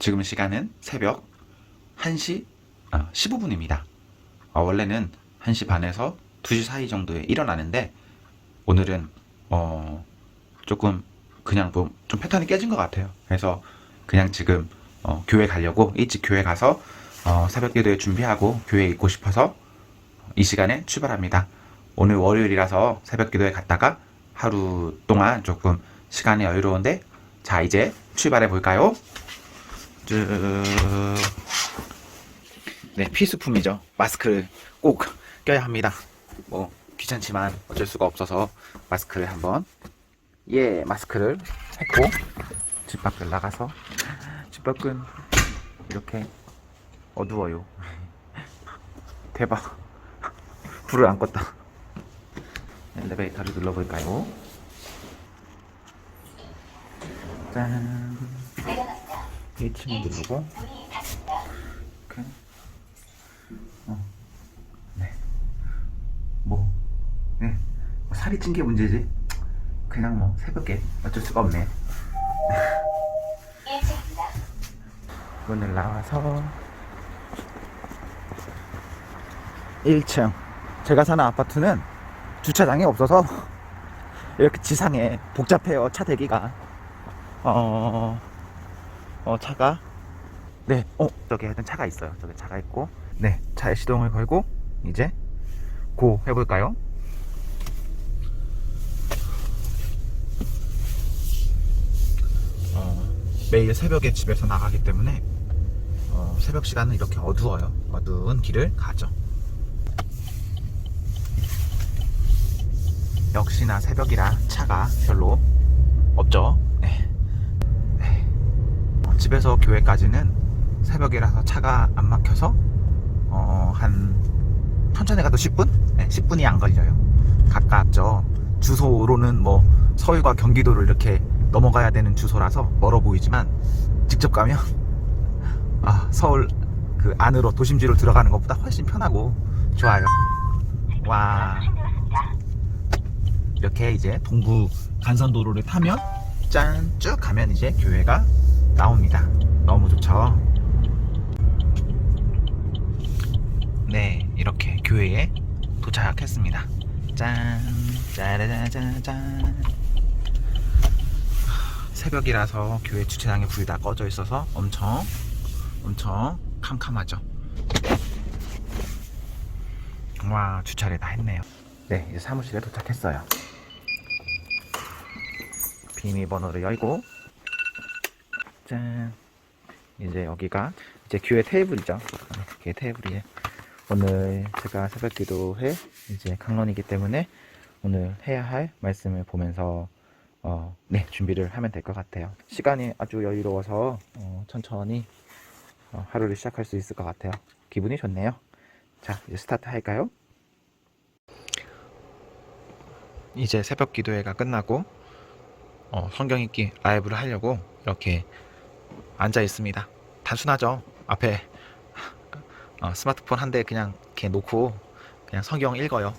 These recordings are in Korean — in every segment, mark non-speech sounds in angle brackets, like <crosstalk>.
지금 시간은 새벽 1시 아, 15분입니다. 어, 원래는 1시 반에서 2시 사이 정도에 일어나는데 오늘은 어, 조금 그냥 뭐 좀 패턴이 깨진 것 같아요. 그래서 그냥 지금 어, 교회 가려고 일찍 교회 가서 어, 새벽 기도에 준비하고 교회에 있고 싶어서 이 시간에 출발합니다. 오늘 월요일이라서 새벽 기도에 갔다가 하루 동안 조금 시간이 여유로운데 자 이제 출발해 볼까요? 쭉. 네 필수품이죠. 마스크를 꼭 껴야 합니다. 뭐 귀찮지만 어쩔 수가 없어서 마스크를 한번 예 마스크를 했고 집 밖을 나가서 집 밖은 이렇게 어두워요. <laughs> 대박. <laughs> 불을 안 껐다. 엘리베이터를 눌러볼까요? 짠. 1층 누르고. 이렇게. 어. 네. 뭐. 네. 뭐 살이 찐 게 문제지. 그냥 뭐 새벽에 어쩔 수가 없네. <laughs> 문을 나와서 1층 제가 사는 아파트는 주차장이 없어서 <laughs> 이렇게 지상에 복잡해요 차 대기가 어, 어 차가? 네 어. 저기 하여튼 차가 있어요. 저기 차가 있고. 네 차에 시동을 걸고 이제 고 해볼까요? 어, 매일 새벽에 집에서 나가기 때문에 어, 새벽 시간은 이렇게 어두워요. 어두운 길을 가죠. 역시나 새벽이라 차가 별로 없죠. 집에서 교회까지는 새벽이라서 차가 안 막혀서 어, 한 천천히 가도 10분? 네, 10분이 안 걸려요. 가깝죠. 주소로는 뭐 서울과 경기도를 이렇게 넘어가야 되는 주소라서 멀어 보이지만 직접 가면 <laughs> 아, 서울 그 안으로 도심지로 들어가는 것보다 훨씬 편하고 좋아요. 와. 이렇게 이제 동부 간선도로를 타면 짠 쭉 가면 이제 교회가 나옵니다. 너무 좋죠. 네, 이렇게 교회에 도착했습니다. 짠, 짜라자자잔. 새벽이라서 교회 주차장에 불이 다 꺼져 있어서 엄청 엄청 캄캄하죠. 와, 주차를 다 했네요. 네, 이제 사무실에 도착했어요. 비밀번호를 열고 짠. 이제 여기가 이제 교회 테이블이죠. 네, 교회 테이블이에요 오늘 제가 새벽 기도회 이제 강론이기 때문에 오늘 해야 할 말씀을 보면서 어, 네 준비를 하면 될 것 같아요. 시간이 아주 여유로워서 어, 천천히 어, 하루를 시작할 수 있을 것 같아요. 기분이 좋네요. 자 이제 스타트 할까요? 이제 새벽 기도회가 끝나고 어, 성경 읽기 라이브를 하려고 이렇게 앉아 있습니다. 단순하죠. 앞에 어, 스마트폰 한 대 그냥 이렇게 놓고 그냥 성경 읽어요.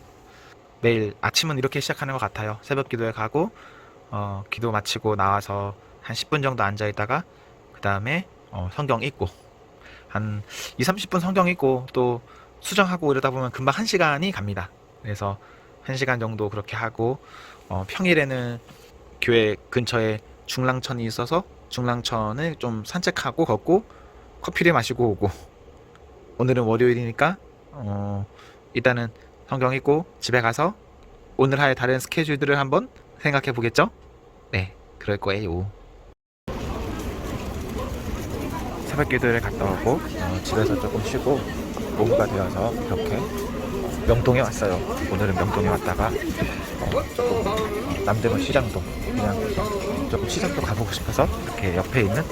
매일 아침은 이렇게 시작하는 것 같아요. 새벽 기도에 가고 어, 기도 마치고 나와서 한 10분 정도 앉아 있다가 그 다음에 어, 성경 읽고 한 2, 30분 성경 읽고 또 수정하고 이러다 보면 금방 1시간이 갑니다. 그래서 1시간 정도 그렇게 하고 어, 평일에는 교회 근처에 중랑천이 있어서 중랑천을 좀 산책하고 걷고 커피를 마시고 오고 오늘은 월요일이니까 어, 일단은 성경 읽고 집에 가서 오늘 할 다른 스케줄들을 한번 생각해 보겠죠? 네, 그럴 거예요. 새벽 기도를 갔다 오고 어, 집에서 조금 쉬고 오후가 되어서 이렇게 명동에 왔어요. 오늘은 명동에 왔다가 어, 남대문 시장도 그냥 조금 시장도 가보고 싶어서 이렇게 옆에 있는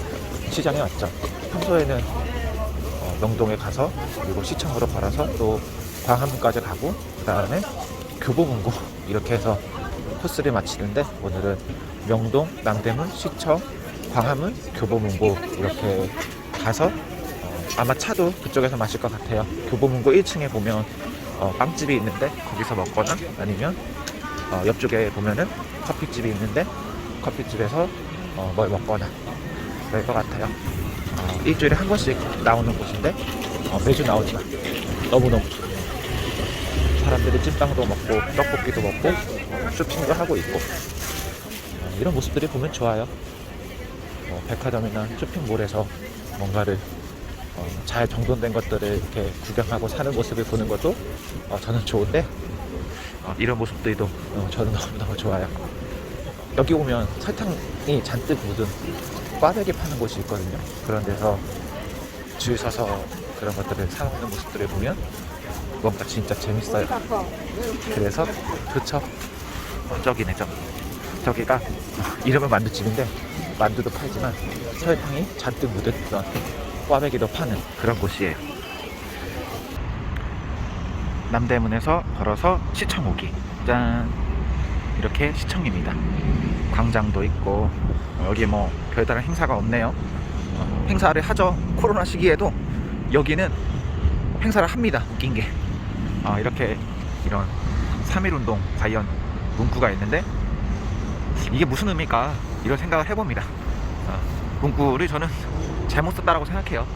시장에 왔죠. 평소에는 어, 명동에 가서 그리고 시청으로 걸어서 또 광화문까지 가고 그 다음에 교보문고 <laughs> 이렇게 해서 코스를 마치는데 오늘은 명동, 남대문, 시청, 광화문, 교보문고 이렇게 가서 어, 아마 차도 그쪽에서 마실 것 같아요. 교보문고 1층에 보면 어, 빵집이 있는데 거기서 먹거나 아니면 어, 옆쪽에 보면은 커피집이 있는데 커피집에서 어, 뭘 먹거나 될것 같아요. 어, 일주일에 한 번씩 나오는 곳인데 어, 매주 나오지만 너무너무 좋네요. 사람들이 찐빵도 먹고 떡볶이도 먹고 어, 쇼핑도 하고 있고 어, 이런 모습들이 보면 좋아요. 어, 백화점이나 쇼핑몰에서 뭔가를 어, 잘 정돈된 것들을 이렇게 구경하고 사는 모습을 보는 것도 어, 저는 좋은데 어, 이런 모습들도 어, 저는 너무너무 좋아요. 여기 오면 설탕이 잔뜩 묻은 꽈배기 파는 곳이 있거든요. 그런 데서 줄 서서 그런 것들을 사먹는 모습들을 보면 뭔가 진짜 재밌어요. 그래서 좋죠. 어, 저기네, 저. 저기가 어, 이름은 만두집인데 만두도 팔지만 설탕이 잔뜩 묻은 그런 꽈배기도 파는 그런 곳이에요. 남대문에서 걸어서 시청 오기. 짠. 이렇게 시청입니다. 광장도 있고 어, 여기 뭐 별다른 행사가 없네요. 어, 행사를 하죠. 코로나 시기에도 여기는 행사를 합니다. 웃긴 게 어, 이렇게 이런 3.1 운동 관련 문구가 있는데 이게 무슨 의미일까 이런 생각을 해봅니다. 어, 문구를 저는 잘못 썼다라고 생각해요.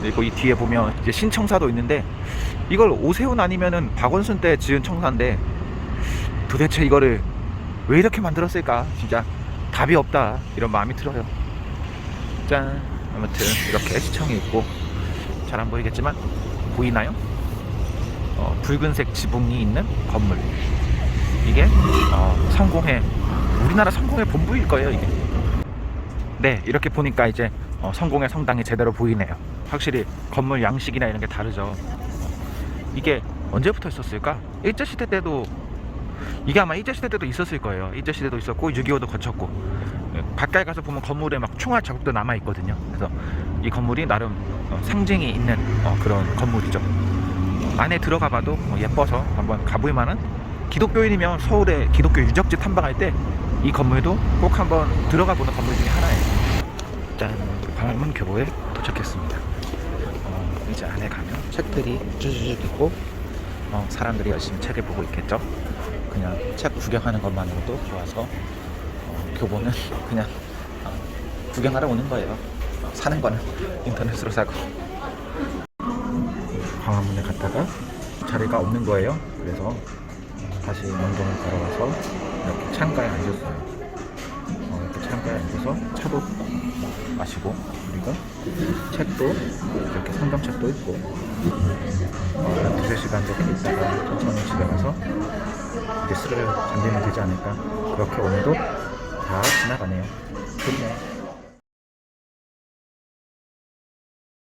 그리고 이 뒤에 보면 이제 신청사도 있는데 이걸 오세훈 아니면은 박원순 때 지은 청사인데 도대체 이거를 왜 이렇게 만들었을까? 진짜 답이 없다 이런 마음이 들어요. 짠. 아무튼 이렇게 시청이 있고 잘 안 보이겠지만 보이나요? 어, 붉은색 지붕이 있는 건물. 이게 어, 성공회 우리나라 성공회 본부일 거예요 이게. 네 이렇게 보니까 이제 어, 성공회 성당이 제대로 보이네요. 확실히 건물 양식이나 이런 게 다르죠. 이게 언제부터 있었을까? 일제시대 때도 이게 아마 일제시대 때도 있었을 거예요. 일제시대도 있었고 6.25도 거쳤고 예, 가까이 가서 보면 건물에 막 총알 자국도 남아 있거든요. 그래서 이 건물이 나름 어, 상징이 있는 어, 그런 건물이죠. 안에 들어가 봐도 뭐 예뻐서 한번 가볼 만한 기독교인이면 서울에 기독교 유적지 탐방할 때 이 건물도 꼭 한번 들어가 보는 건물 중에 하나예요. 짠, 광화문 교보에 도착했습니다. 어, 이제 안에 가면 책들이 쭈쭈쭈 있고 어, 사람들이 열심히 책을 보고 있겠죠. 그냥 책 구경하는 것만으로도 좋아서 어, 교보는 <laughs> 그냥 어, 구경하러 오는 거예요. 어, 사는 거는 <laughs> 인터넷으로 사고. 광화문에 갔다가 자리가 없는 거예요. 그래서 다시 명동을 걸어가서 이렇게 창가에 앉았어요. 어, 이렇게 창가에 앉아서 차도 마시고 그리고 책도? 이렇게 상담책도 있고 어, 한 두세 시간 이렇게 있다가 천천히 집에 가서 이제 술을 건지면 되지 않을까. 그렇게 오늘도 다 지나가네요. 좋네